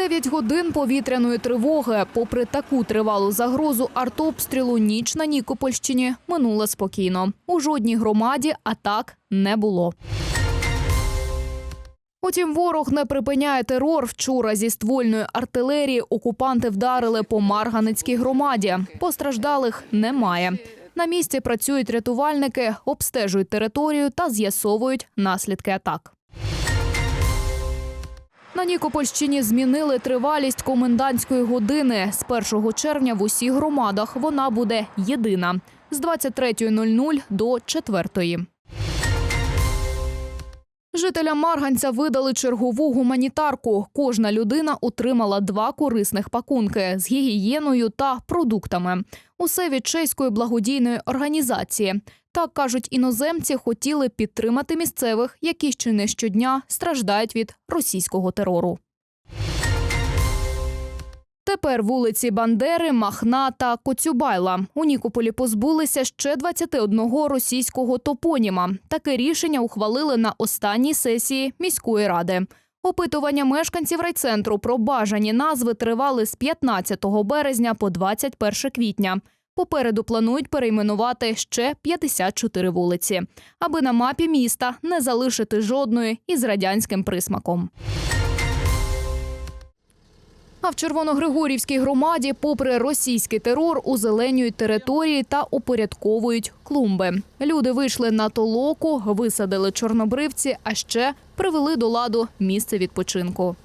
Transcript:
Дев'ять годин повітряної тривоги. Попри таку тривалу загрозу артобстрілу, ніч на Нікопольщині минула спокійно. У жодній громаді атак не було. Утім, ворог не припиняє терор. Вчора зі ствольної артилерії окупанти вдарили по Марганицькій громаді. Постраждалих немає. На місці працюють рятувальники, обстежують територію та з'ясовують наслідки атак. На Нікопольщині змінили тривалість комендантської години. З 1 червня в усіх громадах вона буде єдина з 23.00 до 4.00. Жителям Марганця видали чергову гуманітарку. Кожна людина отримала два корисних пакунки з гігієною та продуктами. Усе від чеської благодійної організації. Так кажуть, іноземці хотіли підтримати місцевих, які ще не щодня страждають від російського терору. Тепер вулиці Бандери, Махна та Коцюбайла. У Нікополі позбулися ще 21 російського топоніма. Таке рішення ухвалили на останній сесії міської ради. Опитування мешканців райцентру про бажані назви тривали з 15 березня по 21 квітня. Попереду планують перейменувати ще 54 вулиці, аби на мапі міста не залишити жодної із радянським присмаком. А в Червоногригорівській громаді, попри російський терор, озеленюють території та упорядковують клумби. Люди вийшли на толоку, висадили чорнобривці, а ще привели до ладу місце відпочинку.